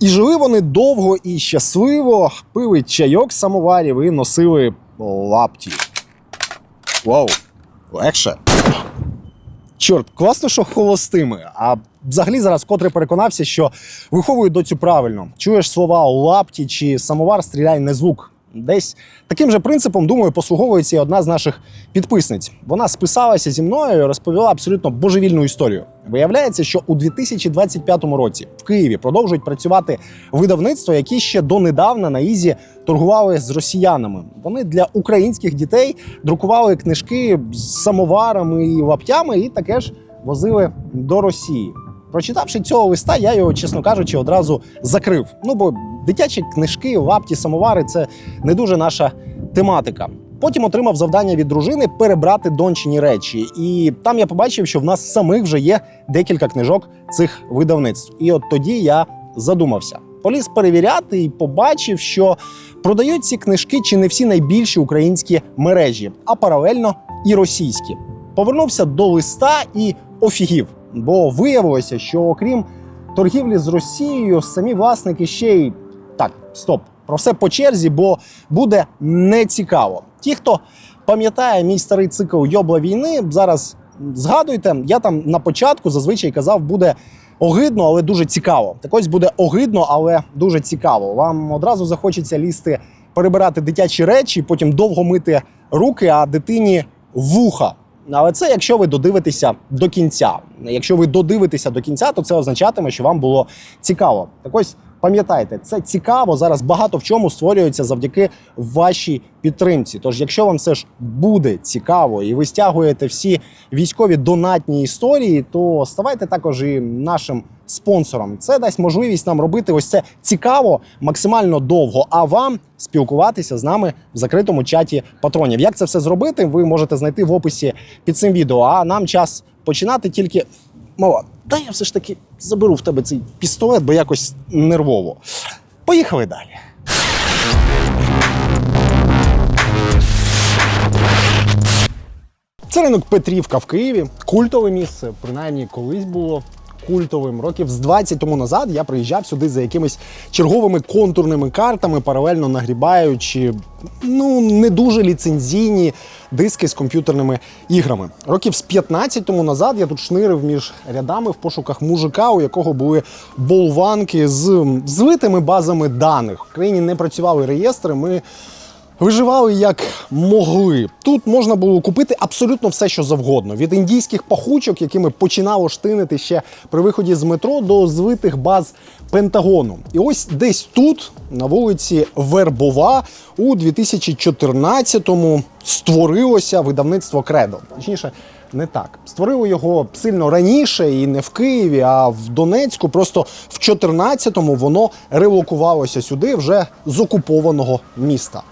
І жили вони довго і щасливо, пили чайок самоварів і носили лапті. Вау, легше. Чорт, класно, що холостими. А взагалі зараз вкотре переконався, що виховують доцю правильно. Чуєш слова лапті чи самовар, стріляй не звук. Десь таким же принципом, думаю, послуговується і одна з наших підписниць. Вона списалася зі мною і розповіла абсолютно божевільну історію. Виявляється, що у 2025 році в Києві продовжують працювати видавництва, які ще донедавна на ізі торгували з росіянами. Вони для українських дітей друкували книжки з самоварами і лаптями, і таке ж возили до Росії. Прочитавши цього листа, я його, чесно кажучи, одразу закрив. Ну бо дитячі книжки, лапті, самовари це не дуже наша тематика. Потім отримав завдання від дружини перебрати дончині речі, і там я побачив, що в нас самих вже є декілька книжок цих видавництв. І от тоді я задумався. Поліз перевіряти і побачив, що продають ці книжки чи не всі найбільші українські мережі, а паралельно і російські. Повернувся до листа і офігів, бо виявилося, що окрім торгівлі з Росією, самі власники ще й так, стоп, про все по черзі, бо буде нецікаво. Ті, хто пам'ятає мій старий цикл Йобла війни, зараз згадуйте, я там на початку зазвичай казав, буде огидно, але дуже цікаво. Так ось буде огидно, але дуже цікаво. Вам одразу захочеться лізти, перебирати дитячі речі, потім довго мити руки, а дитині вуха. Але це якщо ви додивитеся до кінця. Якщо ви додивитеся до кінця, то це означатиме, що вам було цікаво. Так ось пам'ятайте, це цікаво зараз багато в чому створюється завдяки вашій підтримці. Тож, якщо вам все ж буде цікаво і ви стягуєте всі військові донатні історії, то ставайте також і нашим спонсором. Це дасть можливість нам робити ось це цікаво, максимально довго. А вам спілкуватися з нами в закритому чаті патронів. Як це все зробити, ви можете знайти в описі під цим відео. А нам час починати тільки. Мова, дай я все ж таки заберу в тебе цей пістолет, бо якось нервово. Поїхали далі. Це ринок Петрівка в Києві. Культове місце, принаймні колись було культовим. Років з 20 тому назад я приїжджав сюди за якимись черговими контурними картами, паралельно нагрібаючи ну не дуже ліцензійні диски з комп'ютерними іграми. Років з 15 тому назад я тут шнирив між рядами в пошуках мужика, у якого були болванки з злитими базами даних. В країні не працювали реєстри. Ми Виживали як могли. Тут можна було купити абсолютно все, що завгодно: від індійських пахучок, якими починало штинити ще при виході з метро, до звитих баз Пентагону. І ось десь тут, на вулиці Вербова, у 2014-му створилося видавництво Кредо. Точніше, не так. Створили його сильно раніше і не в Києві, а в Донецьку. Просто в 14-му воно релокувалося сюди вже з окупованого міста.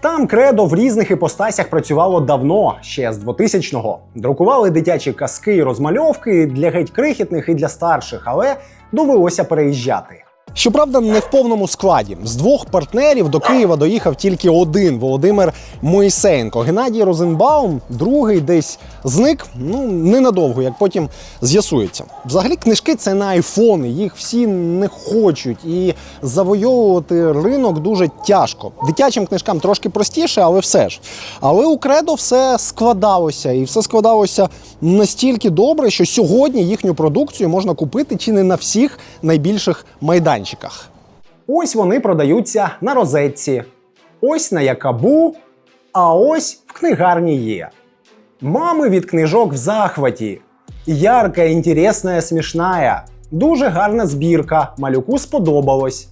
Там кредо в різних іпостасях працювало давно, ще з 2000-го. Друкували дитячі казки і розмальовки для геть крихітних і для старших, але довелося переїжджати. Щоправда, не в повному складі. З двох партнерів до Києва доїхав тільки один Володимир Моїсеєнко. Геннадій Розенбаум, другий десь зник. Ну ненадовго, як потім з'ясується. Взагалі, книжки це на айфони. Їх всі не хочуть, і завойовувати ринок дуже тяжко. Дитячим книжкам трошки простіше, але все ж. Але у кредо все складалося, і все складалося настільки добре, що сьогодні їхню продукцію можна купити чи не на всіх найбільших майданчиках. Ось вони продаються на розетці, ось на Якабу, а ось в книгарні є. Мами від книжок в захваті. Ярка, інтересна, смішная. Дуже гарна збірка. Малюку сподобалось.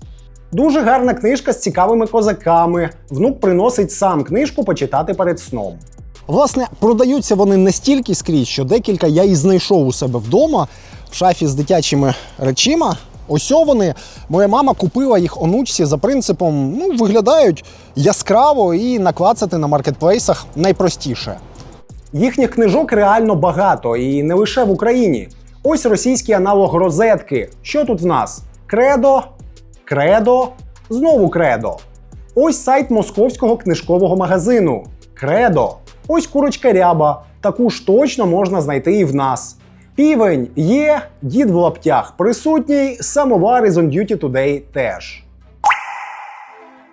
Дуже гарна книжка з цікавими козаками. Внук приносить сам книжку почитати перед сном. Власне, продаються вони настільки скрізь, що декілька я і знайшов у себе вдома в шафі з дитячими речима. Ось вони. Моя мама купила їх онучці за принципом: ну, виглядають яскраво і наклацати на маркетплейсах найпростіше. Їхніх книжок реально багато, і не лише в Україні. Ось російський аналог розетки. Що тут в нас? Кредо, кредо, знову кредо. Ось сайт московського книжкового магазину. Кредо. Ось курочка ряба. Таку ж точно можна знайти і в нас. Півень є, дід в лаптях присутній, самовар із On Duty Today теж.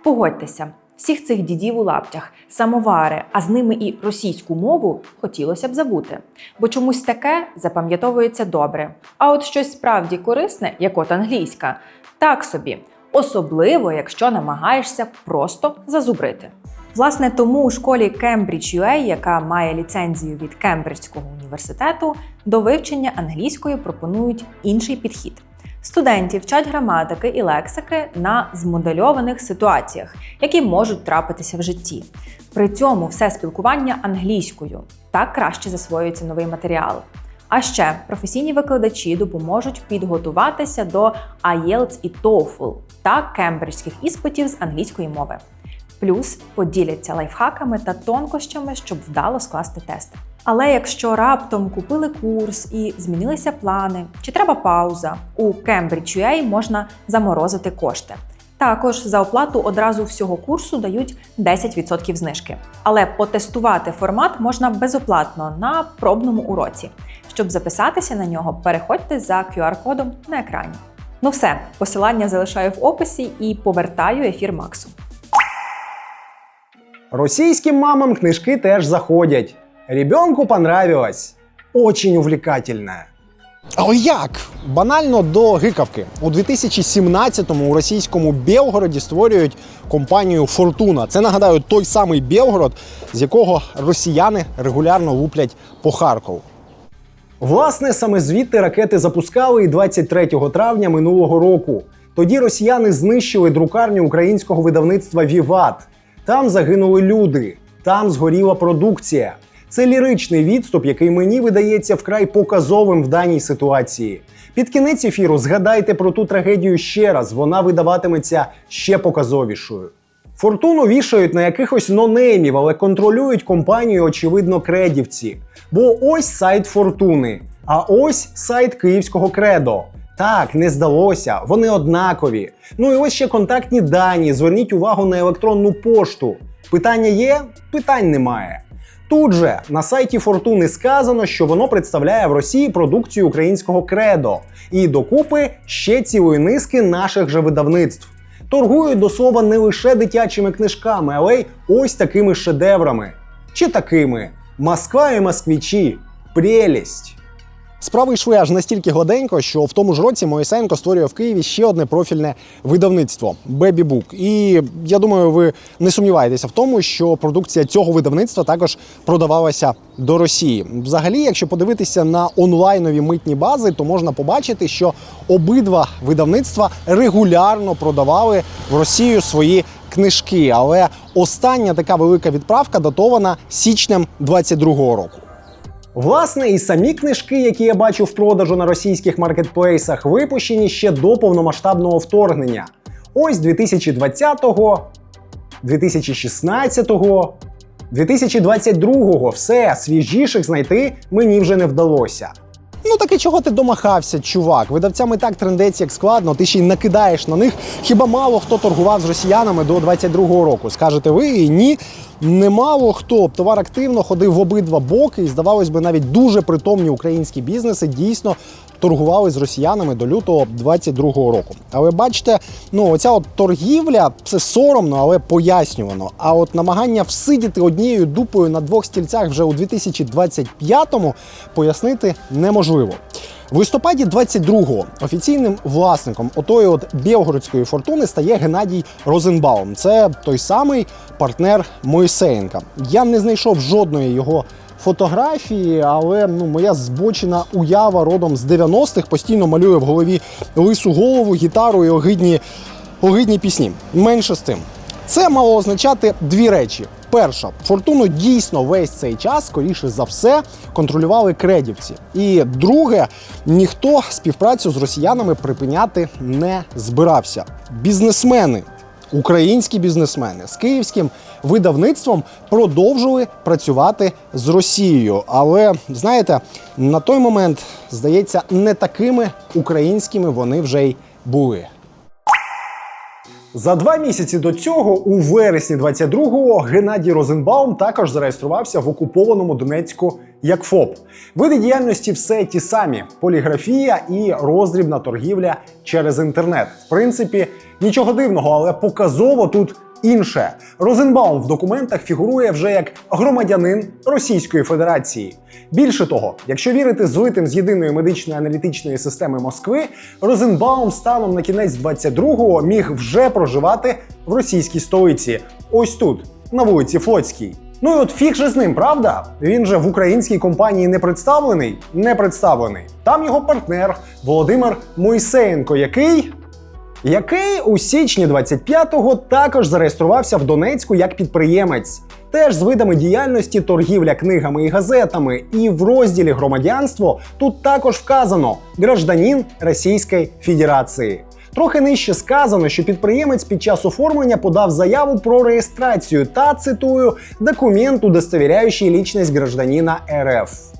Погодьтеся, всіх цих дідів у лаптях, самовари, а з ними і російську мову хотілося б забути. Бо чомусь таке запам'ятовується добре. А от щось справді корисне, як от англійська, так собі, особливо якщо намагаєшся просто зазубрити. Власне, тому у школі Cambridge UA, яка має ліцензію від Кембриджського університету, до вивчення англійської пропонують інший підхід. Студентів вчать граматики і лексики на змодельованих ситуаціях, які можуть трапитися в житті. При цьому все спілкування англійською так краще засвоюється новий матеріал. А ще професійні викладачі допоможуть підготуватися до IELTS і TOEFL та кембриджських іспитів з англійської мови. Плюс поділяться лайфхаками та тонкощами, щоб вдало скласти тест. Але якщо раптом купили курс і змінилися плани, чи треба пауза, у Cambridge UA можна заморозити кошти. Також за оплату одразу всього курсу дають 10% знижки. Але потестувати формат можна безоплатно на пробному уроці. Щоб записатися на нього, переходьте за QR-кодом на екрані. Ну все, посилання залишаю в описі і повертаю ефір Максу. Російським мамам книжки теж заходять. Ребенку понравилось. Очень увлекательное. Але як? Банально до гикавки. У 2017-му у російському Білгороді створюють компанію Фортуна. Це нагадаю той самий Білгород, з якого росіяни регулярно луплять по Харкову. Власне, саме звідти ракети запускали і 23 травня минулого року. Тоді росіяни знищили друкарню українського видавництва Віват. Там загинули люди, там згоріла продукція. Це ліричний відступ, який мені видається вкрай показовим в даній ситуації. Під кінець ефіру згадайте про ту трагедію ще раз, вона видаватиметься ще показовішою. Фортуну вішають на якихось нонеймів, але контролюють компанію, очевидно, кредівці. Бо ось сайт Фортуни, а ось сайт київського кредо. Так, не здалося, вони однакові. Ну і ось ще контактні дані. Зверніть увагу на електронну пошту. Питання є? Питань немає. Тут же на сайті Фортуни сказано, що воно представляє в Росії продукцію українського кредо і докупи ще цілої низки наших же видавництв. Торгують до слова не лише дитячими книжками, але й ось такими шедеврами. Чи такими Москва і москвичі. Прелість. Справи йшли аж настільки гладенько, що в тому ж році Моїсенко створює в Києві ще одне профільне видавництво Book. І я думаю, ви не сумніваєтеся в тому, що продукція цього видавництва також продавалася до Росії. Взагалі, якщо подивитися на онлайнові митні бази, то можна побачити, що обидва видавництва регулярно продавали в Росію свої книжки. Але остання така велика відправка датована січнем 22-го року. Власне, і самі книжки, які я бачу в продажу на російських маркетплейсах, випущені ще до повномасштабного вторгнення. Ось 2020-го, 2016-го, 2022-го. Все свіжіших знайти мені вже не вдалося. Ну так і чого ти домахався, чувак? Видавцям і так трендець як складно, ти ще й накидаєш на них. Хіба мало хто торгував з росіянами до 22-го року? Скажете ви і ні. Немало хто товар активно ходив в обидва боки, і здавалось би, навіть дуже притомні українські бізнеси дійсно торгували з росіянами до лютого 22-го року. Але бачите, ну оця от торгівля це соромно, але пояснювано. А от намагання всидіти однією дупою на двох стільцях вже у 2025-му пояснити неможливо. В листопаді 22-го офіційним власником отої от Білгородської фортуни стає Геннадій Розенбаум. Це той самий партнер Моїсеєнка. Я не знайшов жодної його фотографії, але ну, моя збочена уява родом з 90-х постійно малює в голові лису голову, гітару і огидні, огидні пісні. Менше з тим. Це мало означати дві речі. Перша, фортуну дійсно весь цей час, скоріше за все, контролювали кредівці. І друге, ніхто співпрацю з росіянами припиняти не збирався. Бізнесмени, українські бізнесмени з київським видавництвом продовжували працювати з Росією. Але знаєте, на той момент здається, не такими українськими вони вже й були. За два місяці до цього, у вересні 22-го, Геннадій Розенбаум також зареєструвався в окупованому Донецьку як ФОП. Види діяльності все ті самі: поліграфія і роздрібна торгівля через інтернет. В принципі, нічого дивного, але показово тут інше. Розенбаум в документах фігурує вже як громадянин Російської Федерації. Більше того, якщо вірити злитим з єдиної медичної аналітичної системи Москви, Розенбаум станом на кінець 22-го міг вже проживати в російській столиці. Ось тут, на вулиці Флотській. Ну і от фіг же з ним, правда? Він же в українській компанії не представлений? Не представлений. Там його партнер Володимир Мойсеєнко, який який у січні 25-го також зареєструвався в Донецьку як підприємець. Теж з видами діяльності торгівля книгами і газетами. І в розділі громадянство тут також вказано гражданин Російської Федерації. Трохи нижче сказано, що підприємець під час оформлення подав заяву про реєстрацію та цитую документ, удостовіряючий лічність гражданина РФ.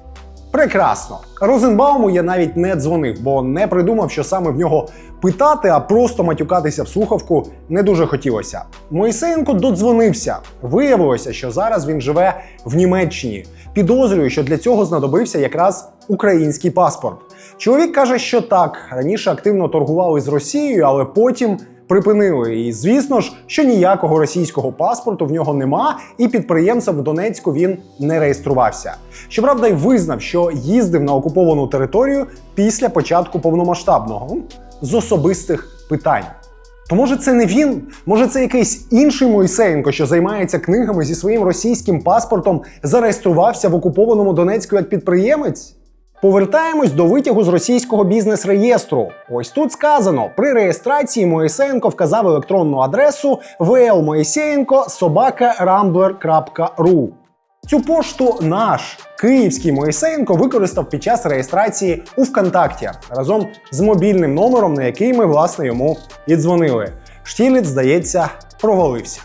Прекрасно. Розенбауму я навіть не дзвонив, бо не придумав, що саме в нього питати, а просто матюкатися в слухавку не дуже хотілося. Моїсеєнко додзвонився. Виявилося, що зараз він живе в Німеччині. Підозрюю, що для цього знадобився якраз український паспорт. Чоловік каже, що так, раніше активно торгували з Росією, але потім припинили. І звісно ж, що ніякого російського паспорту в нього нема, і підприємцем в Донецьку він не реєструвався. Щоправда, й визнав, що їздив на окуповану територію після початку повномасштабного з особистих питань. То може це не він? Може це якийсь інший Мойсеєнко, що займається книгами зі своїм російським паспортом, зареєструвався в окупованому Донецьку як підприємець? Повертаємось до витягу з російського бізнес-реєстру. Ось тут сказано: при реєстрації Моїсеєнко вказав електронну адресу vlmoiseyenko.sobaka.rambler.ru. Цю пошту наш київський Моїсеєнко використав під час реєстрації у ВКонтакті разом з мобільним номером, на який ми власне йому і дзвонили. Штіліт, здається, провалився.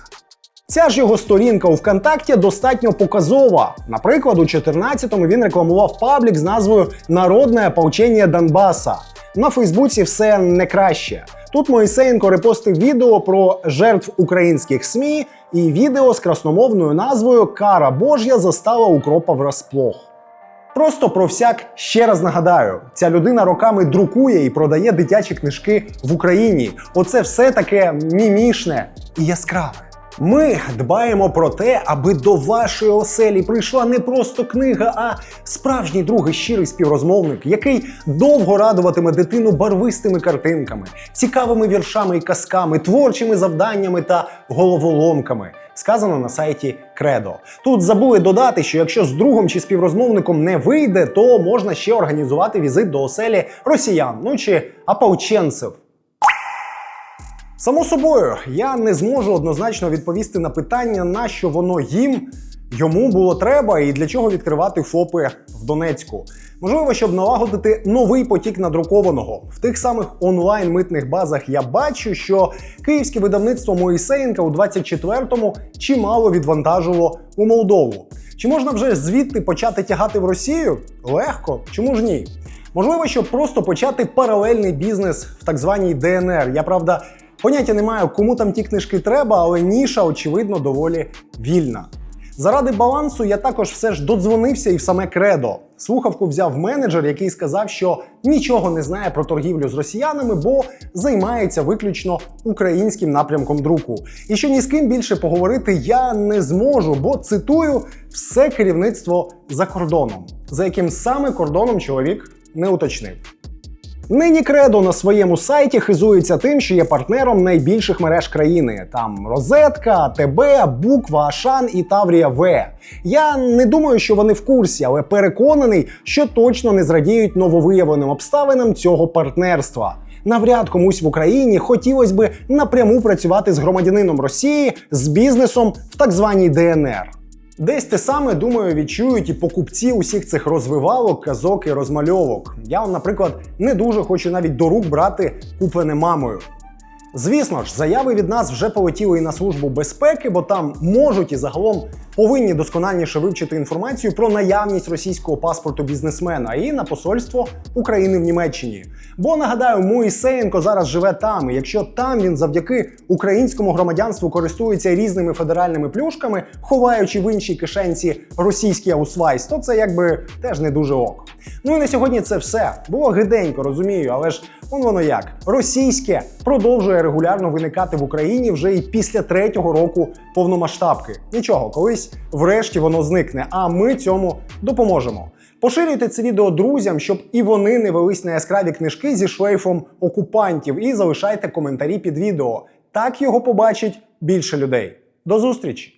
Ця ж його сторінка у ВКонтакті достатньо показова. Наприклад, у 14-му він рекламував паблік з назвою Народне ополчення Донбаса. На Фейсбуці все не краще. Тут Моїсеєнко репостив відео про жертв українських СМІ і відео з красномовною назвою Кара Божя застала укропа врасплох. Просто про всяк ще раз нагадаю: ця людина роками друкує і продає дитячі книжки в Україні. Оце все таке мімішне і яскраве. Ми дбаємо про те, аби до вашої оселі прийшла не просто книга, а справжній друг і щирий співрозмовник, який довго радуватиме дитину барвистими картинками, цікавими віршами і казками, творчими завданнями та головоломками. Сказано на сайті Кредо. Тут забули додати, що якщо з другом чи співрозмовником не вийде, то можна ще організувати візит до оселі росіян, ну чи ополченців. Само собою, я не зможу однозначно відповісти на питання, на що воно їм йому було треба і для чого відкривати ФОПи в Донецьку. Можливо, щоб налагодити новий потік надрукованого. В тих самих онлайн митних базах я бачу, що київське видавництво Моїсеєнка у 24-му чимало відвантажило у Молдову. Чи можна вже звідти почати тягати в Росію? Легко, чому ж ні? Можливо, щоб просто почати паралельний бізнес в так званій ДНР. Я правда. Поняття не маю, кому там ті книжки треба, але ніша, очевидно, доволі вільна. Заради балансу я також все ж додзвонився і в саме кредо. Слухавку взяв менеджер, який сказав, що нічого не знає про торгівлю з росіянами, бо займається виключно українським напрямком друку. І що ні з ким більше поговорити я не зможу, бо цитую все керівництво за кордоном, за яким саме кордоном чоловік не уточнив. Нині Кредо на своєму сайті хизується тим, що є партнером найбільших мереж країни. Там Розетка, АТБ, Буква, Ашан і Таврія В. Я не думаю, що вони в курсі, але переконаний, що точно не зрадіють нововиявленим обставинам цього партнерства. Навряд комусь в Україні хотілося би напряму працювати з громадянином Росії з бізнесом в так званій ДНР. Десь те саме, думаю, відчують і покупці усіх цих розвивалок, казок і розмальовок. Я, наприклад, не дуже хочу навіть до рук брати куплене мамою. Звісно ж, заяви від нас вже полетіли і на службу безпеки, бо там можуть і загалом повинні доскональніше вивчити інформацію про наявність російського паспорту бізнесмена і на посольство України в Німеччині. Бо нагадаю, Моїсеєнко зараз живе там. І якщо там він завдяки українському громадянству користується різними федеральними плюшками, ховаючи в іншій кишенці російський аусвайс, то це якби теж не дуже ок. Ну і на сьогодні це все. Було гиденько, розумію, але ж он воно як. Російське продовжує регулярно виникати в Україні вже і після третього року повномасштабки. Нічого, колись врешті воно зникне, а ми цьому допоможемо. Поширюйте це відео друзям, щоб і вони не велись на яскраві книжки зі шлейфом окупантів, і залишайте коментарі під відео. Так його побачить більше людей. До зустрічі!